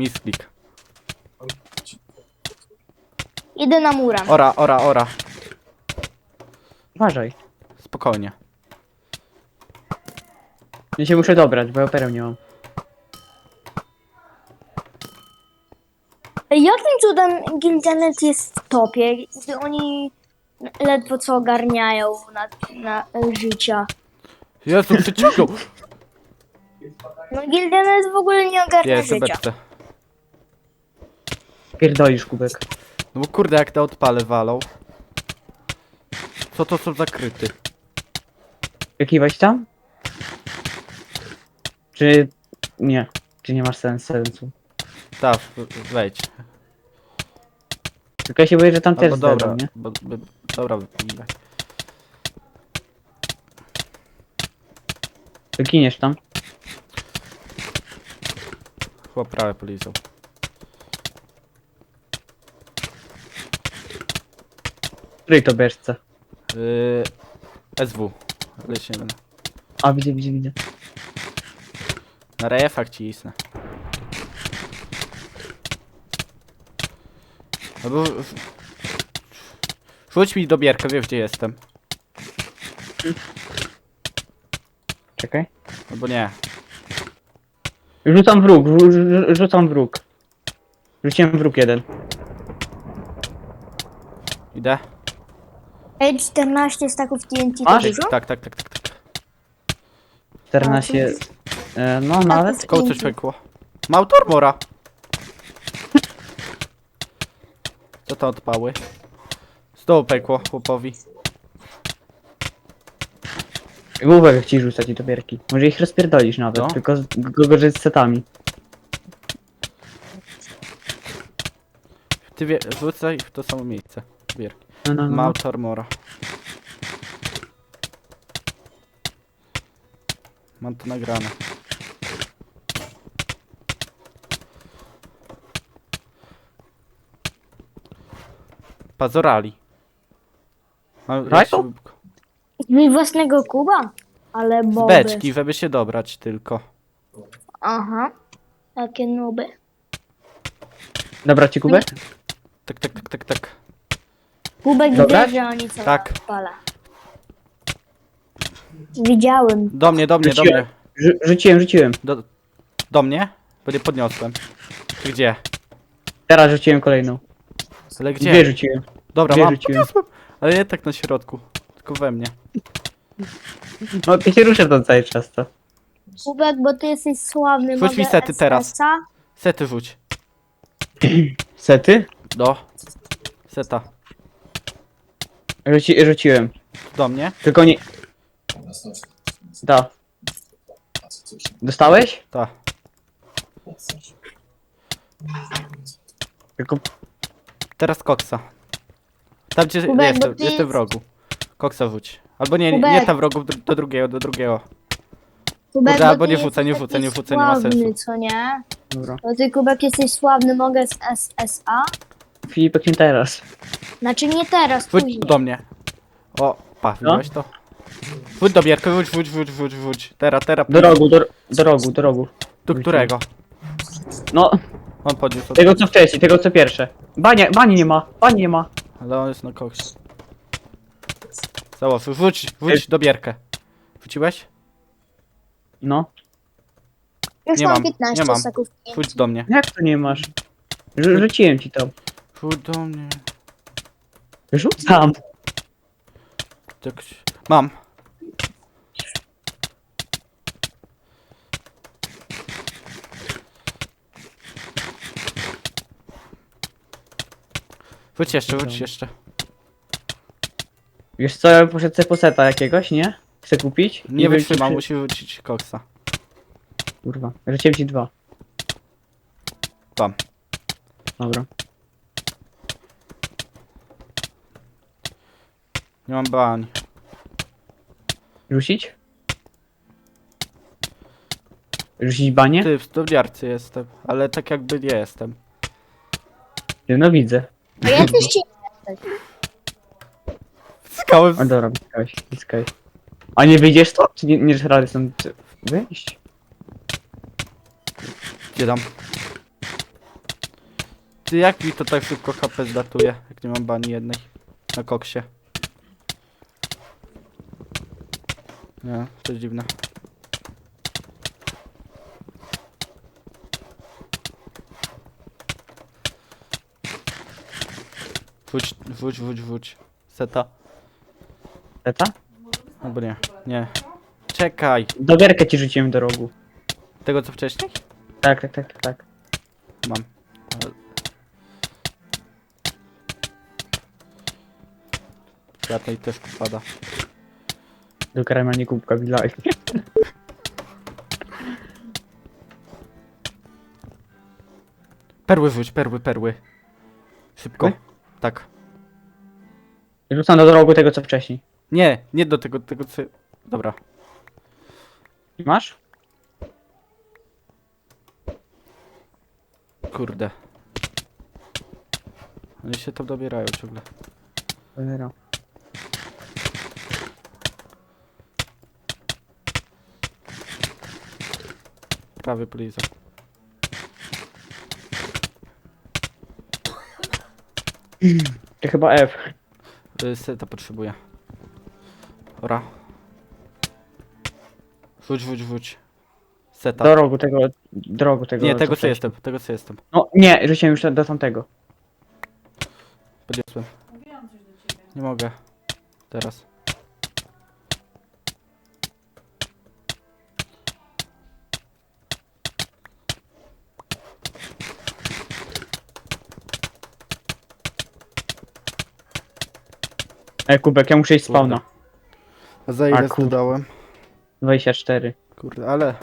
Misklik. Idę na mura. Ora, ora, ora. Uważaj. Spokojnie. Ja się muszę dobrać, bo ja operę nie mam. Ej, Jakim cudem Gilganet jest w topie, gdy oni ledwo co ogarniają na, na życia? Jezu, przeciwko! No Gilganet w ogóle nie ogarnia Jest, życia. beczce. Pierdolisz kubek. No bo kurde, jak te odpale walą. Co to są za kryty? Jakiwać tam? Czy... Nie. Czy nie masz sens- sensu? Tak, w- wejdź. Tylko ja się boję, że tam też Albo zdarzą, dobra, nie? bo, by, dobra, wypijaj. To giniesz tam. Chłop prawie polizał. Której to bierzce? Yy, SW. Nie A, widzę, widzę, widzę. Na rejefach ci isnę. Albo... w- Rzuć mi dobierkę, wiesz gdzie jestem. Czekaj. Albo nie. Rzucam wróg, rzu- rzu- rzucam wróg. Rzuciłem wróg jeden. Idę? Ej, 14 staków TNT to Masz? dużo? Tak, tak, tak, tak, tak. 14... E, no nawet. Koło coś pękło. Ma autormora. Co to odpały? Z dołu pękło chłopowi. Główek ci rzucać i to bierki. Może ich rozpierdolisz nawet, No. tylko z- go- gorzej z setami. Ty wie, rzucaj w to samo miejsce. Bierki. No, no, no. Ma autormora. Mam to nagrane. Pazorali. Mam Rajką? Mi własnego kuba? Ale Z boby. beczki, żeby się dobrać tylko. Aha. Takie nuby. Dobra ci kubek? Tak, tak, tak, tak, tak. Kubek Dobra? wie, że oni co Tak. odpala. Widziałem. Do mnie, do mnie, do Rzuciłem. mnie. Rzu- rzuciłem, rzuciłem. Do, do mnie? Bo nie podniosłem. Gdzie? Teraz rzuciłem kolejną. Ale Dwie gdzie? rzuciłem. Dobra, Dwie mam. rzuciłem. Ale nie tak na środku. Tylko we mnie. No ty się ruszę to cały czas to. Kubek, bo ty jesteś sławny. Rzuć mi mogę sety teraz. SS-a? Sety rzuć. Sety? Do. Seta. Rzuci, rzuciłem. Do mnie? Tylko nie... Da. Dostałeś? Ta. Tylko... Teraz koksa. Tam gdzie Kubek, jestem, bo ty jestem w jest- rogu. Koksa rzuć. Albo nie, nie Kubek. tam w rogu, do, do drugiego, do drugiego. Kubek, bo ty nie wrzucę, nie jesteś wrzucę, nie taki wrzucę, nie ma sławny, sensu. co nie? Dobra. No ty, Kubek, jesteś sławny, mogę z SSA? Filipek nie teraz. Znaczy nie teraz, Wódź później. do mnie. O, pa, widziałeś to? Wódź do bierkę, wódź, wódź, wódź, wódź, wódź. Teraz, teraz. Do rogu, do, do rogu, do rogu. Do którego? No, On podniósł. tego co wcześniej, tego co pierwsze. Bania, bani nie ma, bani nie ma. Ale on jest na koksie. Założył, wódź, wódź do bierkę. Wróciłeś? No. Już nie mam mam, 15 nie mam. staków Wódź do mnie. Jak to nie masz? Rzu- rzuciłem ci to. Wódź do mnie. Rzucam. Tak, się- mam. Wróć jeszcze, wróć jeszcze. Wiesz co, ja poszedł sobie po seta jakiegoś, nie? Chcę kupić? Nie wiem, czy- wytrzymał, czy- musi wrócić koksa. Kurwa, rzuciłem ci dwa. Tam. Dobra. Nie mam bań. Rzucić? Rzucić banie? Ty, w stołniarcy jestem, ale tak jakby nie jestem. No widzę. A ja też ci... Skałem A dobra, bliskałeś, bliskałeś. A nie wyjdziesz to? Czy nie, nie dasz rady stąd wyjść? Gdzie dam? Ty jak mi to tak szybko HP zdatuje, jak nie mam bani jednej na koksie? Nie, to dziwne. Wódź, wódź, wódź, wódź. Seta. Teta? Albo nie, nie. Czekaj. Dobierkę ci rzuciłem do rogu. Tego co wcześniej? Tak, tak, tak, tak. Mam. I też pada. Do karameli kubka bilaj. Perły wrzuć, perły, perły. Szybko. Perły? Tak. Rzucam do rogu tego co wcześniej. Nie, nie do tego, tego co... Dobra. Masz? Kurde. Oni się tam dobierają ciągle. Cholera. Prawy please. To chyba F. Y, Seta potrzebuję. Ora. Wrzuć, wrzuć, wrzuć. Seta. Do rogu tego, do rogu tego. Nie, tego co jestem, tego co jestem. No nie, rzuciłem już do tamtego. Podniosłem. Nie mogę. Teraz. E, kubek, ja muszę iść spawna. A za ile ile tu dałem? 24. Kurde, ale